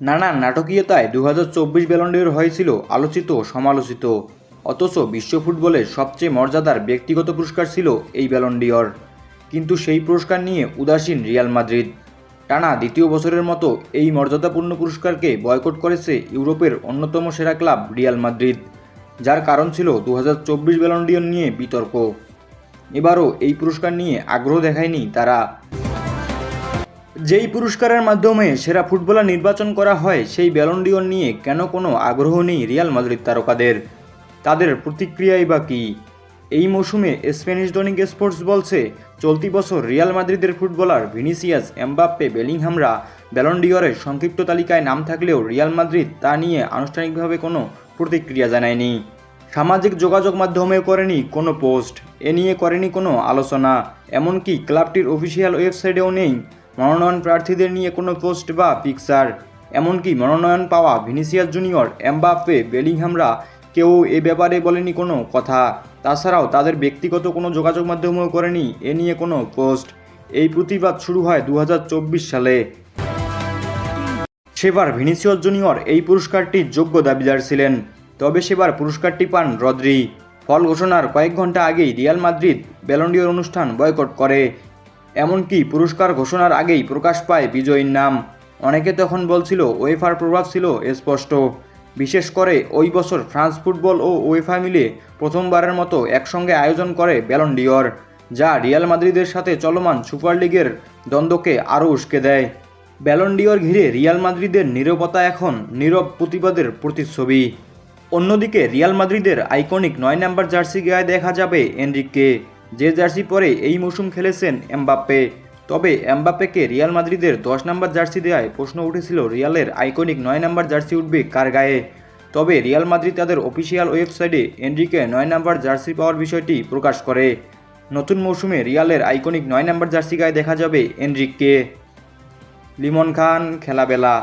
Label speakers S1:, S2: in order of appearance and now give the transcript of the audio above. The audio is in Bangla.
S1: নানান নাটকীয়তায় দু হাজার চব্বিশ ব্যালন্ডিয়র হয়েছিল আলোচিত সমালোচিত। অথচ বিশ্ব ফুটবলের সবচেয়ে মর্যাদার ব্যক্তিগত পুরস্কার ছিল এই ব্যালন্ডিয়র কিন্তু সেই পুরস্কার নিয়ে উদাসীন রিয়াল মাদ্রিদ টানা দ্বিতীয় বছরের মতো এই মর্যাদাপূর্ণ পুরস্কারকে বয়কট করেছে ইউরোপের অন্যতম সেরা ক্লাব রিয়াল মাদ্রিদ যার কারণ ছিল দু হাজার চব্বিশ ব্যালন্ডিয়র নিয়ে বিতর্ক। এবারও এই পুরস্কার নিয়ে আগ্রহ দেখায়নি তারা। যেই পুরস্কারের মাধ্যমে সেরা ফুটবলার নির্বাচন করা হয়, সেই ব্যালন্ডিয়র নিয়ে কেন কোনো আগ্রহ নেই রিয়াল মাদ্রিদ তারকাদের? তাদের প্রতিক্রিয়াই বা কী? এই মৌসুমে স্প্যানিশ দৈনিক স্পোর্টস বলছে, চলতি বছর রিয়াল মাদ্রিদের ফুটবলার ভিনিসিয়াস এমবাপ্পে বেলিংহামরা ব্যালন্ডিয়রের সংক্ষিপ্ত তালিকায় নাম থাকলেও রিয়াল মাদ্রিদ তা নিয়ে আনুষ্ঠানিকভাবে কোনো প্রতিক্রিয়া জানায়নি। সামাজিক যোগাযোগ মাধ্যমেও করেনি কোনো পোস্ট, এ নিয়ে করেনি কোনো আলোচনা, এমনকি ক্লাবটির অফিসিয়াল ওয়েবসাইটেও নেই। মনোনয়ন প্রার্থীদের নিয়ে কোনো পোস্ট বা পিকচার, এমনকি মনোনয়ন পাওয়া ভিনিসিয়াস জুনিয়র এমবাপ্পে, বেলিংহামরা কেউ এ ব্যাপারে বলেনি কোনো কথা। তাছাড়াও তাদের ব্যক্তিগত কোনো যোগাযোগ মাধ্যমেও করেনি এ নিয়ে কোনো পোস্ট। এই প্রতিবাদ শুরু হয় দু হাজার চব্বিশ সালে। সেবার ভিনিসিয়াস জুনিয়র এই পুরস্কারটির যোগ্য দাবিদার ছিলেন, তবে সেবার পুরস্কারটি পান রদ্রি। ফল ঘোষণার কয়েক ঘণ্টা আগেই রিয়াল মাদ্রিদ ব্যালন্ডিয়র অনুষ্ঠান বয়কট করে। এমনকি পুরস্কার ঘোষণার আগেই প্রকাশ পায় বিজয়ীর নাম। অনেকে তখন বলছিল, ওয়েফার প্রভাব ছিল স্পষ্ট। বিশেষ করে ওই বছর ফ্রান্স ফুটবল ও ওয়েফা মিলে প্রথমবারের মতো একসঙ্গে আয়োজন করে ব্যালন ডিওর যা রিয়াল মাদ্রিদের সাথে চলমান সুপার লিগের দ্বন্দ্বকে আরও উস্কে দেয়। ব্যালন ডিওর ঘিরে রিয়াল মাদ্রিদের নীরবতা এখন নীরব প্রতিবাদের প্রতিচ্ছবি। অন্যদিকে রিয়াল মাদ্রিদের আইকনিক নয় নাম্বার জার্সি গায়ে দেখা যাবে এনরিককে। যে জার্সি পরে এই মৌসুম খেলেছেন এমবাপ্পে। তবে এমবাপ্পেকে রিয়াল মাদ্রিদের দশ নাম্বার জার্সি দেওয়ায় প্রশ্ন উঠেছিল রিয়ালের আইকনিক নয় নাম্বার জার্সি উঠবে কার গায়ে। তবে রিয়াল মাদ্রিদ তাদের অফিসিয়াল ওয়েবসাইটে এনরিকে নয় নাম্বার জার্সি পাওয়ার বিষয়টি প্রকাশ করে। নতুন মৌসুমে রিয়ালের আইকনিক নয় নাম্বার জার্সি গায়ে দেখা যাবে এনরিককে। লিমন খান, খেলাবেলা।